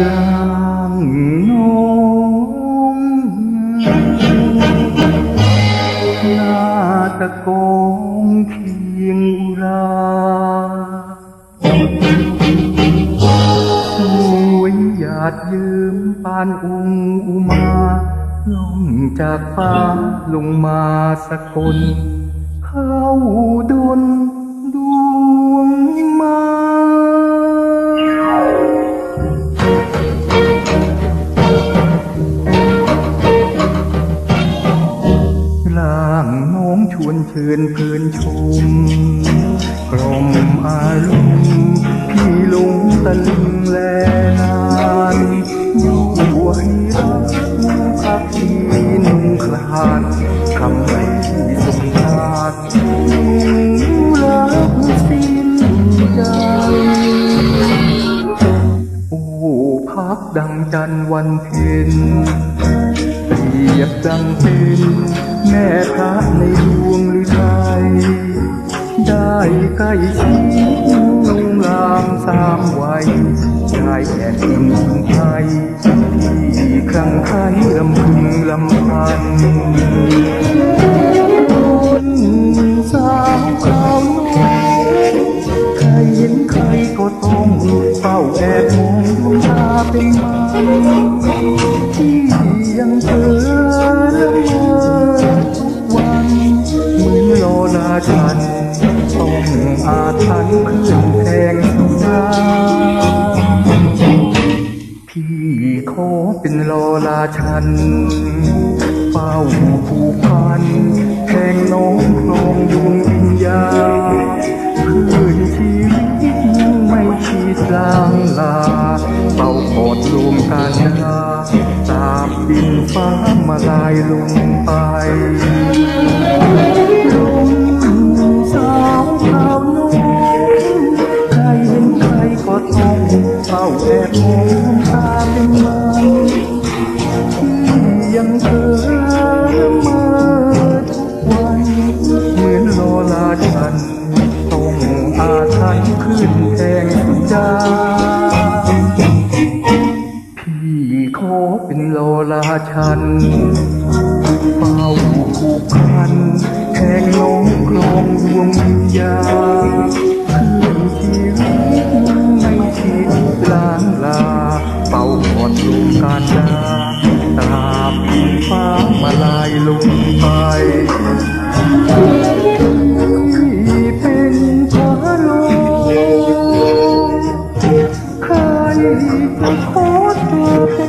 ร่างน้องนาตะโกงเคียงอุราสวยหยาดยืมปานองค์อุมาล่องจากฟ้าลงมาสกลเข้าดน วนชิญเพลินชุมกลมอารมณ์พี่หลงตะลึงแลนานอยู่ให้รักพักที่นุ่งคลานคำไม่สมชาติรักสิ้นใจโอ้พักดังจันวันเพ็ญ รียบดังเป็นแม่พระในดวงฤทัยได้ใกล้ชิดลงรามสามวัยได้แอบอินไทยที่ครั้งไทยลำพึงลำพันสาวขาวน้อยใครเห็นใครก็ต้องเฝ้าแอบมองดวงตาเป็นมันที่ยังเธอ พันเพื่อนแทงสุดาพี่ขอเป็นรอลาฉันเฝ้าผูกพันแทงน้องครองดวงวิญญาคืนชีวิตไม่คิดลางลา เป่าอดรวมกันดาตาบดินฟ้ามาลายลงไป เป็นโลาชันเฝ้าผูกพันแทงน้องครองดวงวิญญาคืนชีวิตไม่คิดล้างลา เป่ากอดลูกการดาตราปีฟ้ามาลายลงไปที่เป็นพระโลกใครจะขอตอบ